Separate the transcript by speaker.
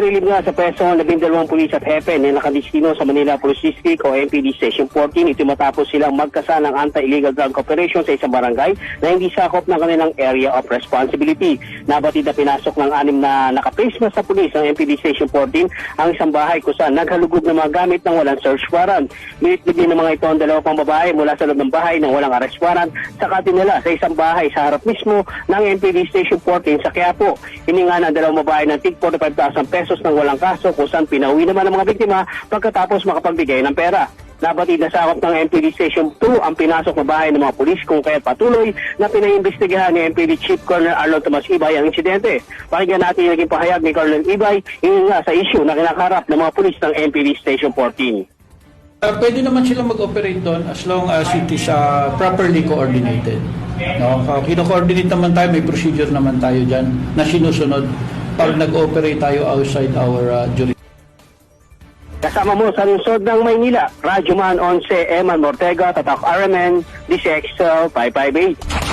Speaker 1: Nirelieve nga sa peso ang 12 pulis at hepe na nakadistino sa Manila Police District o MPD Station 14. Ito matapos silang magkasa ng anti-illegal drug operation sa isang barangay na hindi sakop ng kanilang area of responsibility. Nabatid na pinasok ng anim na nakapace na sa pulis ng MPD Station 14 ang isang bahay kung saan naghalugog ng mga gamit ng walang search warrant. Minitlig din ng mga ito ang dalawa pang babae mula sa loob ng bahay ng walang arrest warrant saka dinala sa isang bahay sa harap mismo ng MPD Station 14 sa Quiapo. Hininga ng dalawang babae ng tig 45,000 pesos ng walang kaso kung saan pinauwi naman ang mga biktima pagkatapos makapagbigay ng pera. Nabatid na sakop ng MPD Station 2 ang pinasok na bahay ng mga pulis kung kaya patuloy na pinaimbestigahan ni MPD Chief Colonel Arnold Tomas Ibay ang insidente. Pakinggan natin yung naging pahayag ni Colonel Ibay hininga sa issue na kinakarap ng mga pulis ng MPD Station 14.
Speaker 2: Uh, pwede naman sila mag-operate doon as long as it is uh, properly coordinated. No? Kino-coordinate naman tayo, may procedure naman tayo dyan na sinusunod pag nag-operate tayo outside our uh, jurisdiction.
Speaker 1: Kasama mo sa lungsod ng Maynila, Radyoman 11, Eman Mortega, Tatak RMN, DCXL 558.